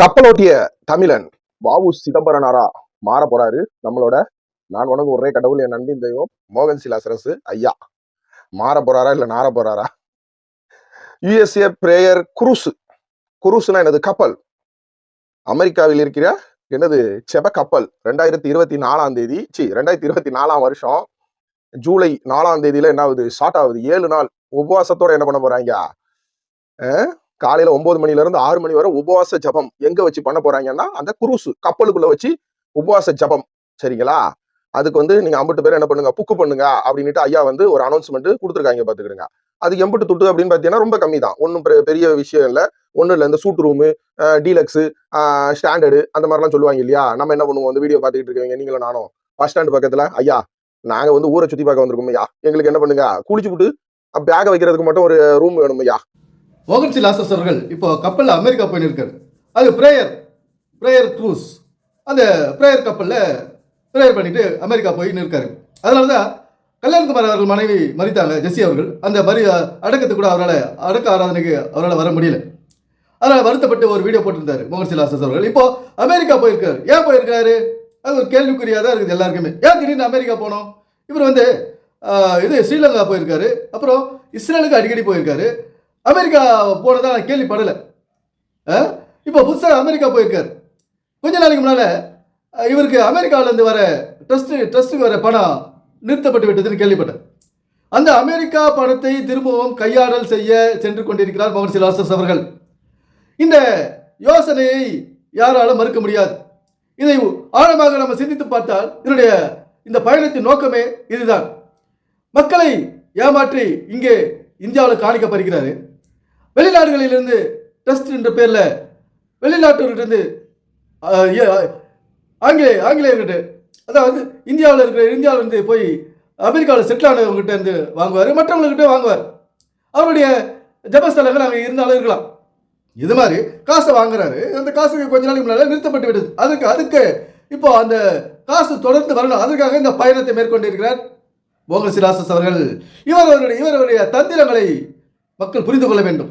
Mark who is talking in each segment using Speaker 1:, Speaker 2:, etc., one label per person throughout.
Speaker 1: கப்பலோட்டிய தமிழன் வாவு சிதம்பரனாரா மாற போறாரு. நம்மளோட நான் உனக்கு ஒரே கடவுள் என் நண்பின் தெய்வம் மோகன் சிலாசரசு ஐயா. மாற போறாரா இல்ல நார போறாரா? யுஎஸ்ஏ பிரேயர் குரூஸ் குருசுனா எனது கப்பல். அமெரிக்காவில் இருக்கிற என்னது? செப கப்பல். ரெண்டாயிரத்தி இருபத்தி நாலாம் தேதி சி ரெண்டாயிரத்தி இருபத்தி நாலாம் வருஷம் ஜூலை நாலாம் தேதியில என்ன ஆகுது ஸ்டார்ட் ஆகுது. ஏழு நாள். உபவாசத்தோட என்ன பண்ண போறாங்க? காலையில ஒன்பது மணில இருந்து ஆறு மணி வரை உபவாச ஜபம். எங்க வச்சு பண்ண போறாங்கன்னா அந்த குரூஸ் கப்பலுக்குள்ள வச்சு உபவாச ஜபம். சரிங்களா? அதுக்கு வந்து நீங்க ஐம்பது பேர் என்ன பண்ணுங்க புக்கு பண்ணுங்க அப்படின்னுட்டு ஐயா வந்து ஒரு அனௌன்ஸ்மெண்ட் கொடுத்துருக்காங்க பாத்துக்கிடுங்க. அது எம்பட்டு துட்டு அப்படின்னு பாத்தீங்கன்னா ரொம்ப கம்மி தான். ஒன்றும் பெரிய விஷயம் இல்லை. ஒன்றும் இல்லை இந்த சூட் ரூமு டீலக்ஸு ஸ்டாண்டர்டு அந்த மாதிரிலாம் சொல்லுவாங்க இல்லையா? நம்ம என்ன பண்ணுவோம் அந்த வீடியோ பார்த்துக்கிட்டு இருக்கீங்க நீங்களும் நானும். பஸ் ஸ்டாண்ட் பக்கத்துல ஐயா நாங்க வந்து ஊரை சுத்தி பார்க்க வந்திருக்கோம் ஐயா. எங்களுக்கு என்ன பண்ணுங்க குளிச்சு விட்டு பேக வைக்கிறதுக்கு மட்டும் ஒரு ரூம் வேணும் ஐயா
Speaker 2: மோகன் லாசஸ் அவர்கள் இப்போ கப்பலில் அமெரிக்கா போய் அது ப்ரேயர் ப்ரேயர் க்ரூஸ். அந்த ப்ரேயர் கப்பலில் ப்ரேயர் பண்ணிட்டு அமெரிக்கா போயின்னு இருக்காரு அதனால தான் கல்யாண்குமார் அவர்கள் மனைவி மறித்தாங்க ஜெஸ்ஸி அவர்கள். அந்த மறி அடக்கத்து கூட அவரால் அடக்க ஆராதனைக்கு அவரால் வர முடியல. அதனால் வருத்தப்பட்டு ஒரு வீடியோ போட்டிருந்தார் மோகன்சி லாசஸ் அவர்கள். இப்போ அமெரிக்கா போயிருக்காரு. ஏன் போயிருக்காரு? அது ஒரு கேள்விக்குறியாக தான் இருக்குது எல்லாருக்குமே. ஏன் திடீர்னு அமெரிக்கா போனோம்? இவர் வந்து இது ஸ்ரீலங்கா போயிருக்காரு. அப்புறம் இஸ்ரேலுக்கு அடிக்கடி போயிருக்காரு. அமெரிக்கா போனதா நான் கேள்விப்படலை. இப்போ புதுசாக அமெரிக்கா போயிருக்கார். கொஞ்ச நாளைக்கு முன்னால் இவருக்கு அமெரிக்காவிலேருந்து வர ட்ரஸ்ட்டு ட்ரஸ்ட்டுக்கு வர பணம் நிறுத்தப்பட்டு விட்டதுன்னு கேள்விப்பட்டேன். அந்த அமெரிக்கா பணத்தை திரும்பவும் கையாடல் செய்ய சென்று கொண்டிருக்கிறார் பவன் சிலாசஸ் அவர்கள். இந்த யோசனையை யாராலும் மறுக்க முடியாது. இதை ஆழமாக நம்ம சிந்தித்து பார்த்தால் இதனுடைய இந்த பயணத்தின் நோக்கமே இதுதான். மக்களை ஏமாற்றி இங்கே இந்தியாவில் காணிக்கப்படுகிறாரு. வெளிநாடுகளிலிருந்து டெஸ்ட் என்ற பேரில் வெளிநாட்டவர்கிட்ட ஆங்கிலேய ஆங்கிலேயர்கிட்ட அதாவது இந்தியாவில் இருக்கிற இந்தியாவிலேருந்து போய் அமெரிக்காவில் செட்டில் ஆனவங்ககிட்ட இருந்து வாங்குவார் மற்றவங்ககிட்ட வாங்குவார். அவருடைய ஜபஸ்தலங்கள் அங்கே இருந்தாலும் இருக்கலாம். இது மாதிரி காசை வாங்குறாரு. அந்த காசுக்கு கொஞ்ச நாளைக்கு முன்னால் நிறுத்தப்பட்டு விடுது அதுக்கு அதுக்கு இப்போ அந்த காசு தொடர்ந்து வரணும். அதுக்காக இந்த பயணத்தை மேற்கொண்டிருக்கிறார் மோகன் சிலாசஸ் அவர்கள். இவர் அவருடைய இவருடைய தந்திரங்களை மக்கள் புரிந்து கொள்ள வேண்டும்.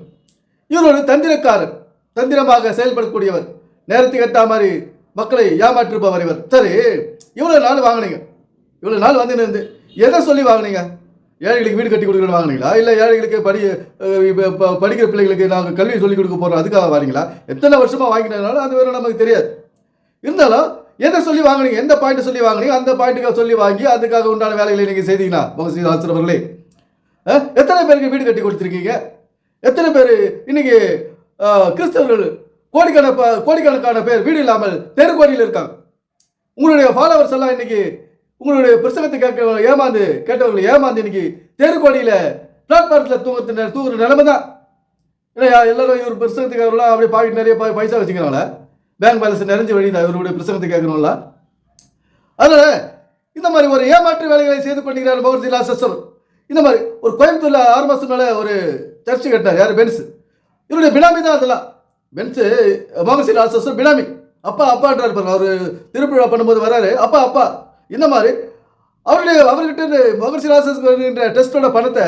Speaker 2: இவர் ஒரு தந்திரக்காரர் தந்திரமாக செயல்படக்கூடியவர். நேரத்துக்கு ஏற்ற மாதிரி மக்களை ஏமாற்றிருப்பவர் இவர். சரி இவ்வளோ நாள் வாங்கினீங்க. இவ்வளோ நாள் வந்து இருந்து எதை சொல்லி வாங்கினீங்க? ஏழைகளுக்கு வீடு கட்டி கொடுக்குறது வாங்கினீங்களா? இல்லை ஏழைகளுக்கு படி படிக்கிற பிள்ளைகளுக்கு நாங்கள் கல்வி சொல்லிக் கொடுக்க போகிறோம் அதுக்காக வாங்கிங்களா எத்தனை வருஷமாக வாங்கினதுனால அது வேறு நமக்கு தெரியாது. இருந்தாலும் எதை சொல்லி வாங்கினீங்க? எந்த பாயிண்ட் சொல்லி வாங்குனீங்க? அந்த பாயிண்ட்டுக்காக சொல்லி வாங்கி அதுக்காக உண்டான வேலைகளை நீங்கள் செய்தீங்களா மகசீர் ஆசிரியர்களே எத்தனை பேருக்கு வீடு கட்டி கொடுத்துருக்கீங்க? எத்தனை பேர் இன்னைக்கு கிறிஸ்தவர்கள் கோடிக்கண கோடிக்கணக்கான பேர் வீடு இல்லாமல் தெருக்கோடியில் இருக்காங்க. உங்களுடைய ஃபாலோவர்ஸ் எல்லாம் இன்னைக்கு உங்களுடைய பிரசங்கத்தை கேட்க ஏமாந்து கேட்டவர்களை ஏமாந்து இன்னைக்கு தெருக்கோடியில் பிளாட்ஃபாரத்தில் தூங்குற தூங்குற நிலைமை தான் ஏன்னா எல்லாரும் இவர் பிரசங்கத்துக்கு அப்படியே பாக்கெட் நிறைய பைசா வச்சுக்கிறாங்களே பேங்க் பேலன்ஸ் நிறைஞ்சு வழியுது இவருடைய பிரசங்கத்தை கேட்கணும்ல அதனால இந்த மாதிரி ஒரு ஏமாற்று வேலைகளை செய்து கொண்டிருக்கிறார் மோகன் லாசஸ் இந்த மாதிரி ஒரு கோயம்புத்தூரில் ஆறு மாசம் மேலே ஒரு சர்ச் கட்டினார். யார்? பென்ஸ். இவருடைய பினாமி தான் அதெல்லாம். பென்ஸ் மோகன் லாசஸ் பினாமி. அப்பா அப்பான்றார் பாருங்க அவர் திருப்பிழா பண்ணும்போது வராரு. அப்பா அப்பா இந்த மாதிரி அவருடைய அவர்கிட்ட இருந்து மோகன் சிலாசஸ் என்ற டெஸ்டோட பணத்தை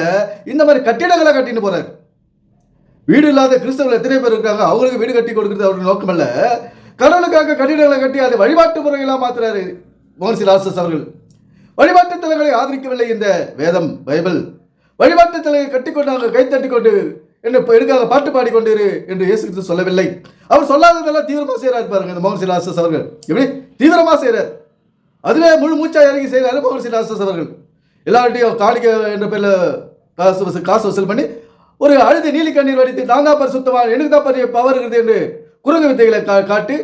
Speaker 2: இந்த மாதிரி கட்டிடங்களை கட்டின்னு போகிறார் வீடு இல்லாத கிறிஸ்தவர்கள் எத்தனை பேர் இருக்காங்க? அவங்களுக்கு வீடு கட்டி கொடுக்குறது அவருடைய நோக்கம் அல்ல. கடவுளுக்காக கட்டிடங்களை கட்டி அதை வழிபாட்டு முறைகளாக மாத்துறாரு மோகன் சிலாசஸ் அவர்கள். வழிபாட்டு தலங்களை ஆதரிக்கவில்லை இந்த வேதம் பைபிள். வழிபாட்டு தலையை கட்டிக்கொண்டு கை தட்டி கொண்டு என்ன இப்போ எடுக்காத பாட்டு பாடிக்கொண்டிரு என்று இயேசு கிறிஸ்து சொல்லவில்லை. அவர் சொல்லாததெல்லாம் தீவிரமாக செய்கிறார் பாருங்க இந்த மோகன் சிலாசஸ் அவர்கள். எப்படி? தீவிரமாக செய்கிறார் அதுவே முழு மூச்சா இறங்கி செய்கிறாரு மோகன் சிலாசஸ் அவர்கள். எல்லார்ட்டையும் காணிக்க என்ற பேரில் காசு வசூல் காசு வசூல் பண்ணி ஒரு அழுது நீலி கண்ணீர் வடித்து நான் தான் சுத்தமாக எனக்கு தான் பெரிய பவர் இருக்குது என்று குரங்கு வித்தைகளை கா- காட்டி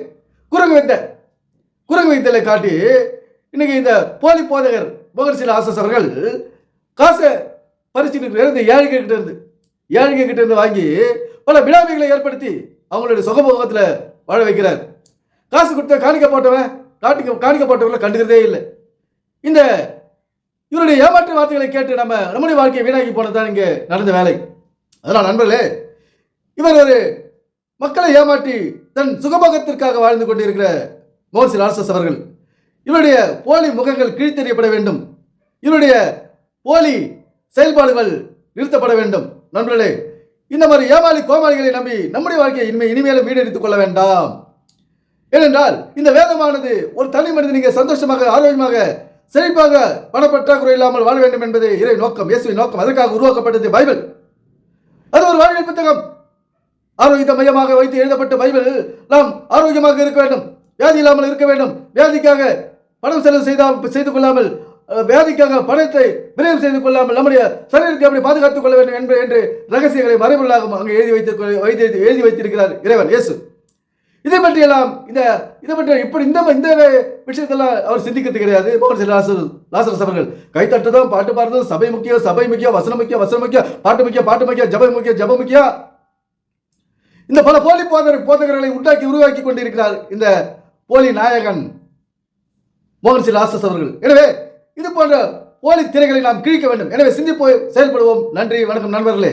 Speaker 2: குரங்கு வித்தை குரங்கு வித்தைகளை காட்டி இன்னைக்கு இந்த போலி போதகர் மோகன் சிலாசஸ் அவர்கள் காசை பறிச்சுட்டு இருந்து ஏழைங்க கிட்ட இருந்து ஏழைங்க கிட்ட இருந்து வாங்கி பல விடாமைகளை ஏற்படுத்தி அவங்களுடைய சுகபோகத்தில் வாழ வைக்கிறார். காசு கொடுத்த காணிக்க போட்டவன் காட்டிக்க காணிக்க போட்டவங்களை கண்டுக்கிறதே இல்லை. இந்த இவருடைய ஏமாற்று வார்த்தைகளை கேட்டு நம்ம நம்முடைய வாழ்க்கையை வீணாக்கி போனதான் இங்கே நடந்த வேலை. அதனால் நண்பர்களே இவர் ஒரு மக்களை ஏமாற்றி தன் சுகபோகத்திற்காக வாழ்ந்து கொண்டிருக்கிற மோர்சி லாசஸ் அவர்கள். இவருடைய போலி முகங்கள் கீழ்த்தெறியப்பட வேண்டும். இவருடைய போலி செயல்பாடுகள் நிறுத்தப்பட வேண்டும். நண்பர்களே இந்த மாதிரி ஏமாளி கோமாளிகளை நம்பி நம்முடைய வாழ்க்கையை இனிமே இனிமேலும் வீடெடுத்துக் கொள்ள வேண்டாம். ஏனென்றால் இந்த வேதமானது ஒரு தனி மனிதன் சந்தோஷமாக ஆரோக்கியமாக செழிப்பாக பணப்பற்றாக்குறை இல்லாமல் வாழ வேண்டும் என்பது இறை நோக்கம் இயேசுவின் நோக்கம். அதற்காக உருவாக்கப்பட்டது பைபிள். அது ஒரு வாழ்வியல் புத்தகம். ஆரோக்கிய மையமாக வைத்து எழுதப்பட்ட பைபிள். நாம் ஆரோக்கியமாக இருக்க வேண்டும். வியாதி இல்லாமல் இருக்க வேண்டும். வியாதிக்காக பணம் செலவு செய்தால் செய்து கொள்ளாமல் வியாதிக்காக பணத்தை விரயம் செய்து கொள்ளாமல் நம்முடைய சரீரத்தை அப்படி பாதுகாத்துக் கொள்ள வேண்டும் என்று என்று ரகசியங்களை மறைபொருளாக அங்கே எழுதி வைத்து வைத்து எழுதி வைத்திருக்கிறார் இறைவன் இயேசு. இதை பற்றியெல்லாம் இந்த இதை பற்றி இப்படி இந்த இந்த விஷயத்தெல்லாம் அவர் சிந்திக்கிறது கிடையாது. மோகன் சிங் லாசர் லாசரஸ் அவர்கள் கைத்தட்டுறதும் பாட்டு பாடுறதும் சபை முக்கியம் சபை முக்கியம் வசனம் முக்கியம் வசனம் முக்கியம் பாட்டு முக்கியம் பாட்டு முக்கியம் ஜப முக்கியம் ஜப முக்கியம். இந்த பல போலி போதர் போதகர்களை உண்டாக்கி உருவாக்கி கொண்டிருக்கிறார் இந்த போலி நாயகன் மோகன் சி லாசஸ் அவர்கள். எனவே இது போன்ற போலி திரைகளை நாம் கிழிக்க வேண்டும். எனவே சிந்திப்போய் செயல்படுவோம். நன்றி வணக்கம் நண்பர்களே.